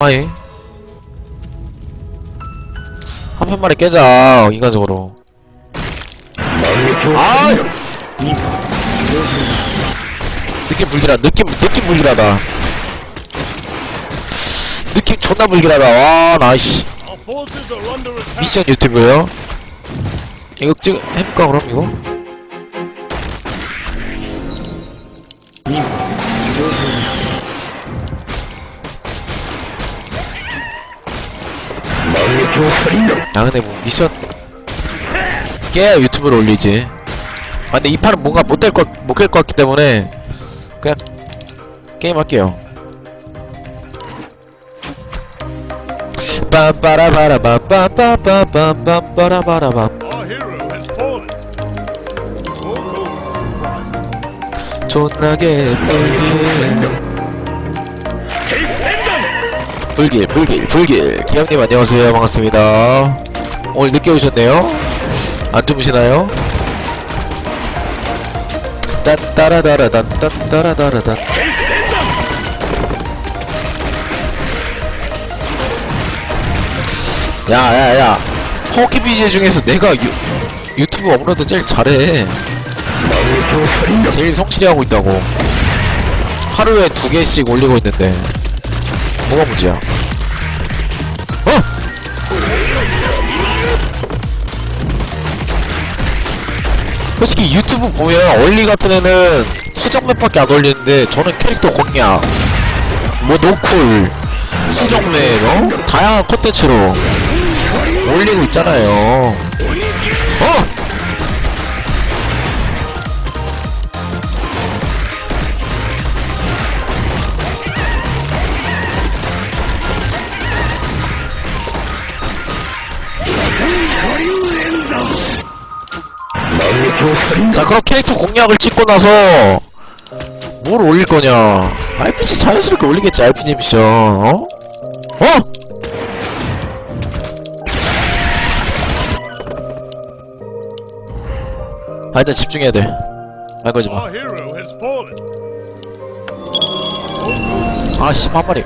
아이 한 편 만에 깨자 인간적으로. 아 느낌 불길하다 느낌 느낌 불길하다. 느낌 존나 불길하다. 와 나이씨. 미션 유튜브요? 이거 찍 해볼까 그럼 이거 야 근데 뭐 미션 깨야 유튜브로 올리지. 아 근데 이 판은 뭔가 못될 것, 같기 때문에 그냥 게임 할게요. 빰빠라바라밤빰빰빰빰빰빰빠라바라밤 Our hero has fallen. 존나게 불길 불길 불길 불길. 기영님 안녕하세요. 반갑습니다. 오늘 늦게 오셨네요. 안 주무시나요? 딴따라다라단 딴따라다라단 야야야. 허키 BJ 중에서 내가 유, 유튜브 업로드 제일 잘해. 제일 성실히 하고 있다고. 하루에 두 개씩 올리고 있는데 뭐가 문제야 어? 솔직히 유튜브 보면 얼리 같은 애는 수정 맵밖에 안 올리는데 저는 캐릭터 공략 뭐 노쿨 수정 맵 어? 다양한 콘텐츠로 올리고 있잖아요 어? 자 그럼 캐릭터 공략을 찍고 나서 뭘 올릴 거냐 RPG 자연스럽게 올리겠지 RPG 미션 어? 어? 아 일단 집중해야 거지마 hero has fallen. 아씨 한 마리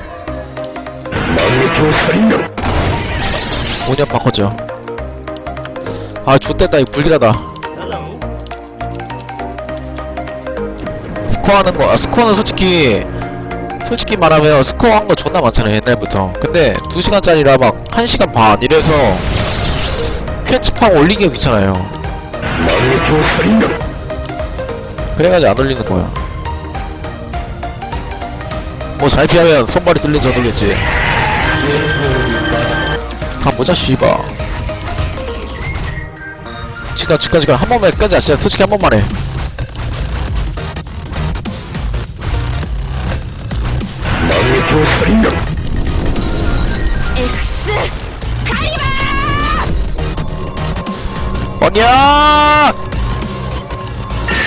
5년 바꿨죠 아 좆됐다 이거 불길하다 스코어 하는 거, 아, 스코어는 솔직히, 솔직히 말하면 스코어 한 거 존나 많잖아요, 옛날부터. 근데, 2시간짜리라 막, 1시간 반, 이래서, 퀘치팡 올리기가 귀찮아요. 그래가지고 안 올리는 거야. 뭐, 잘 피하면 손발이 뚫린 정도겠지. 아, 보자, 씨바. 치가, 치가, 치가. 한 번만 끝자, 진짜 솔직히 한 번만 해. 언니야!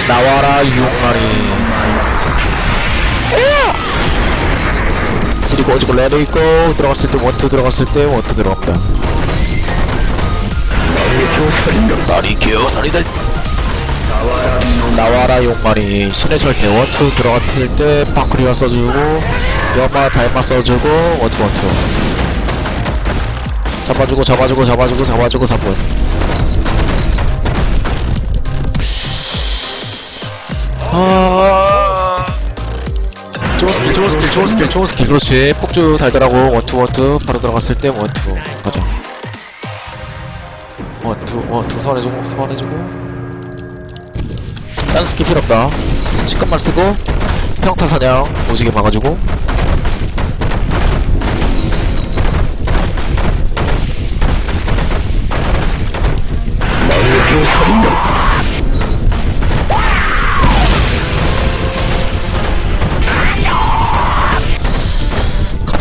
나와라 용마리 지리고 오지고 레드 있고 들어갔을 때 원투 들어갔을 때 원투 들어갑니다. 다리 기어살이다 나와라 용마리 신의 절대 원투 들어갔을 때 방크리와 써주고 연마 달마 써주고 원투 원투. 잡아주고 잡아주고 잡아주고 잡아주고 잡은 아... 좋은 스킬 좋은 스킬 좋은 스킬 좋은 스킬. 그렇지. 폭주 달달하고 원투 원투. 바로 들어갔을 때 원투. 맞아. 원투 원투. 선해주고 선해주고. 다른 스킬 필요 없다. 치권만 쓰고 평타 사냥 오지게 막아주고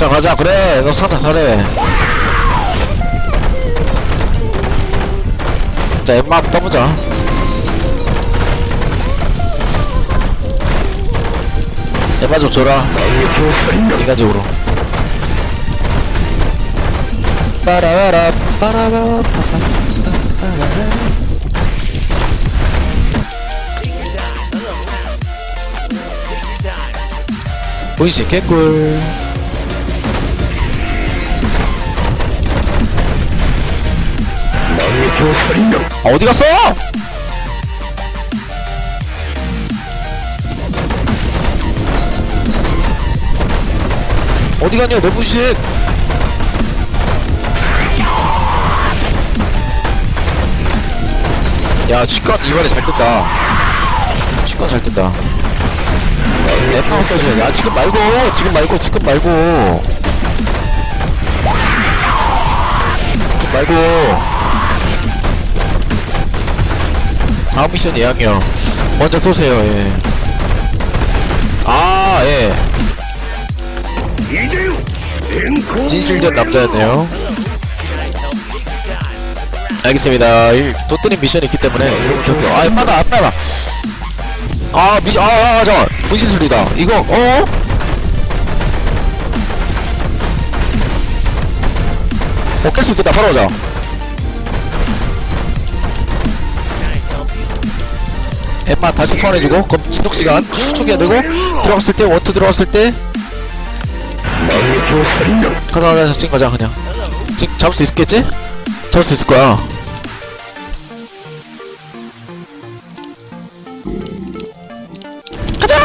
가자 가자. 그래. 너 상타 잘해. 자 엠마 떠보자. 엠마 좀 줘라. 인간적으로. 빠라바라 빠라바 보이시 개꿀 아, 어디 갔어? 어디 갔냐, 내 분신! 야, 치권 이번에 잘 뜬다. 치권 잘 뜬다. 랩만 떠줘야 돼. 야, 지금 말고! 지금 말고, 지금 말고! 지금 말고! 다음 미션 예약이요. 먼저 쏘세요, 예. 아, 예. 진실된 남자였네요. 알겠습니다. 이, 또 뜨는 미션이 있기 때문에 이거부터 할게요. 아, 빠다, 안 빠다. 아, 미, 아, 아, 아, 잠깐. 소리다. 이거, 어? 어, 깰수 있겠다. 바로 가자. 엠마 다시 소환해주고, 그럼 지속시간 초기화 되고, 들어갔을 때, 원투 들어갔을 때, 가자, 가자, 지금 가자, 그냥. 지금 잡을 수 있겠지? 잡을 수 있을 거야. 가자!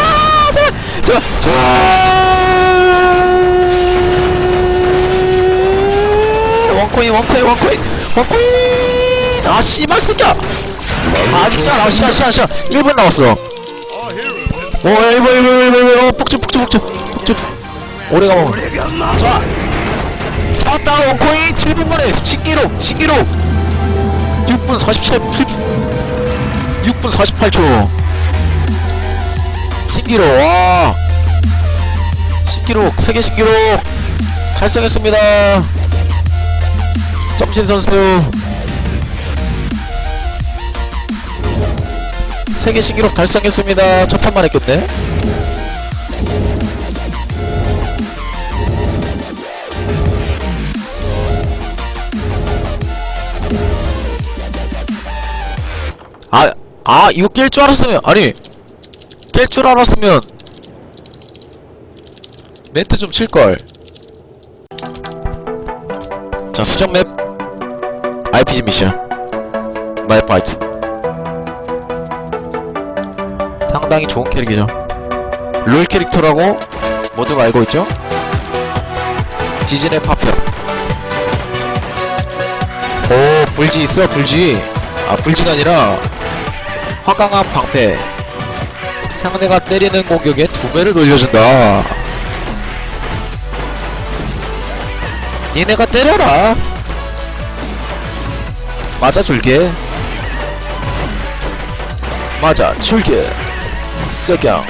자, 자, 자. 원코인, 원코인, 원코인, 원코인! 아, 씨발, 새끼야! 아, 아직 시간, 아, 시간, 시간, 시간. 1분 남았어. 오, 1분, 1분, 1분, 1분, 어, 폭주, 폭주, 폭주, 폭주. 오래가 먹어. 자, 잡았다, 원코인! 7분 만에 신기록, 신기록! 6분 47, 6분 48초. 신기록, 와. 신기록, 세계 신기록. 달성했습니다. 점신 선수. 세계 신기록 달성했습니다. 첫 판만 했겠네. 아, 아, 이거 깰 줄 알았으면, 아니, 깰 줄 알았으면, 멘트 좀 칠걸. 자, 수정 맵, RPG 미션, 마이 파이트. 상당히 좋은 캐릭이죠. 롤 캐릭터라고 모두가 알고 있죠? 디즈니 파편. 오, 불지 있어, 불지. 아, 불지가 아니라, 화강한 방패. 상대가 때리는 공격에 두 배를 돌려준다. 니네가 때려라. 맞아 줄게. 맞아 줄게. 석양.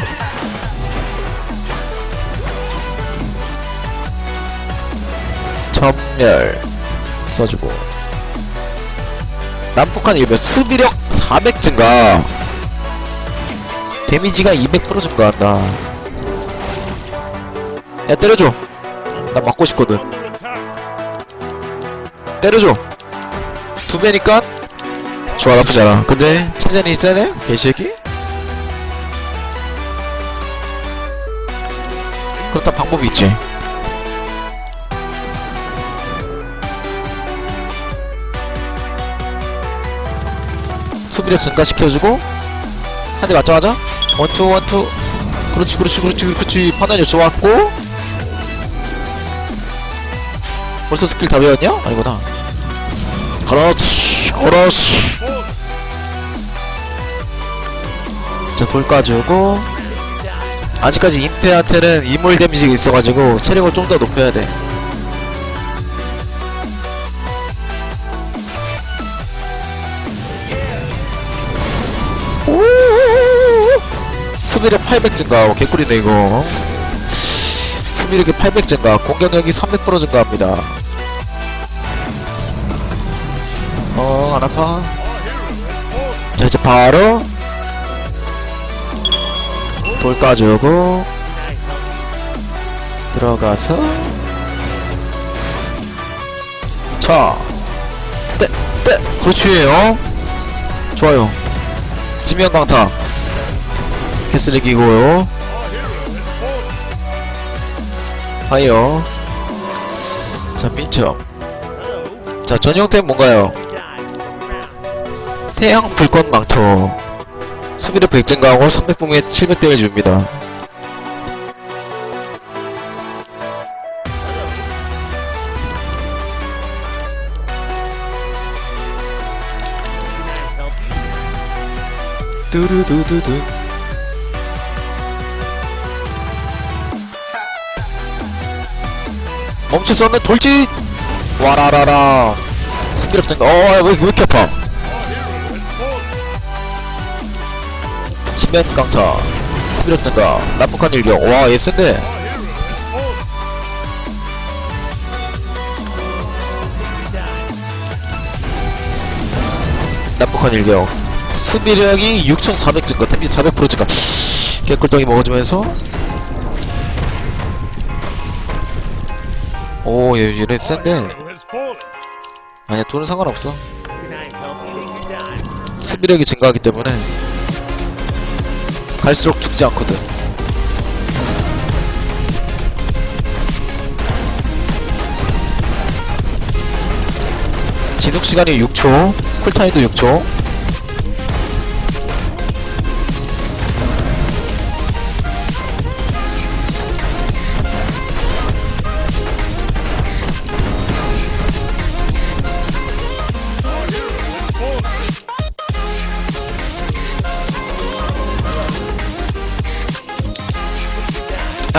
전멸. 써주고. 남북한 일면 수비력 400 증가. 데미지가 200% 증가한다. 야 때려줘. 나 맞고 싶거든. 때려줘. 두 배니까 좋아 나쁘지 않아. 근데 체전이 있잖아요 개새끼 그렇다 방법이 있지. 수비력 증가시켜주고 한 대 맞자마자 원투 원투. 그렇지 그렇지 그렇지 그렇지. 판단이 좋았고. 벌써 스킬 다 배웠냐? 아니구나. 그렇지 그렇지. 자 돌 까주고 아직까지 임페한테는 이물 데미지가 있어가지고 체력을 좀 더 높여야 돼. 수비력 800 증가 어, 개꿀이네 이거 수비력이 800 증가 공격력이 300% 증가합니다 어, 안 아파. 자, 이제 바로 돌 까주고 들어가서 자, 떼, 떼, 그렇지, 어? 좋아요. 지면 강타. 개쓰레기고요. 파이어. 자, 민첩. 자, 전용템 뭔가요? 태양 불꽃 망토 수비력 100 증가하고 300봉에 700대를 줍니다. 뚜루두두두. 멈췄었네 돌진! 와라라라. 스피력 증가. 어왜 왜 이렇게 아파 치면 강타? 스피력 증가 난폭한 일격. 와얘 센데. 난폭한 일격. 수비력이 6400 증가 템지 400% 증가 개꿀덩이 먹어주면서. 오 얘, 얘네 센데. 아니야 돈은 상관없어. 수비력이 증가하기 때문에 갈수록 죽지 않거든. 지속시간이 6초 쿨타임도 6초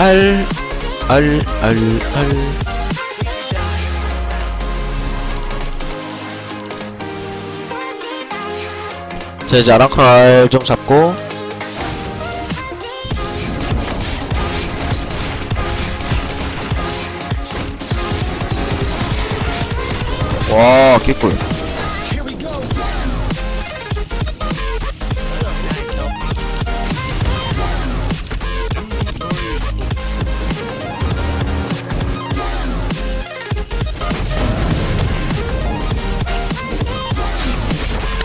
알, 알, 알, 알. 자, 이제 아랑칼 좀 잡고. 와, 개꿀.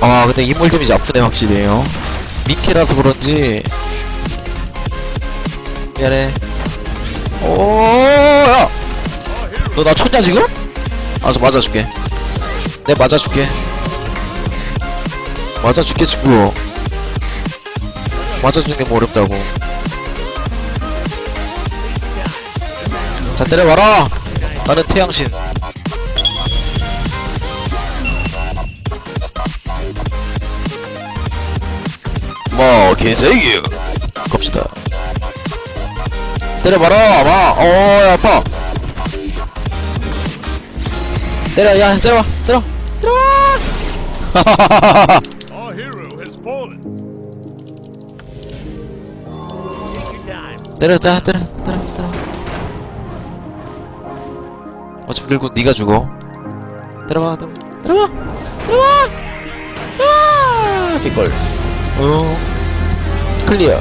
아 근데 인물 데미지 아프네 확실히요 미케라서 그런지. 미안해. 오야! 너 나 쳤냐 지금? 알아서 맞아줄게. 내 맞아줄게. 맞아줄게 친구. 맞아주는 게 뭐 어렵다고. 자 때려봐라. 나는 태양신 뭐 개새끼. 갑시다. 때려봐라 아마. 어야 아파. 때려 야 때려봐 때려. 때려. 때려 때려 때려 때려 때려. 어차피 결국 네가 죽어. 때려봐 때려 때려봐! 때려봐! 아 개꿀 어 클리어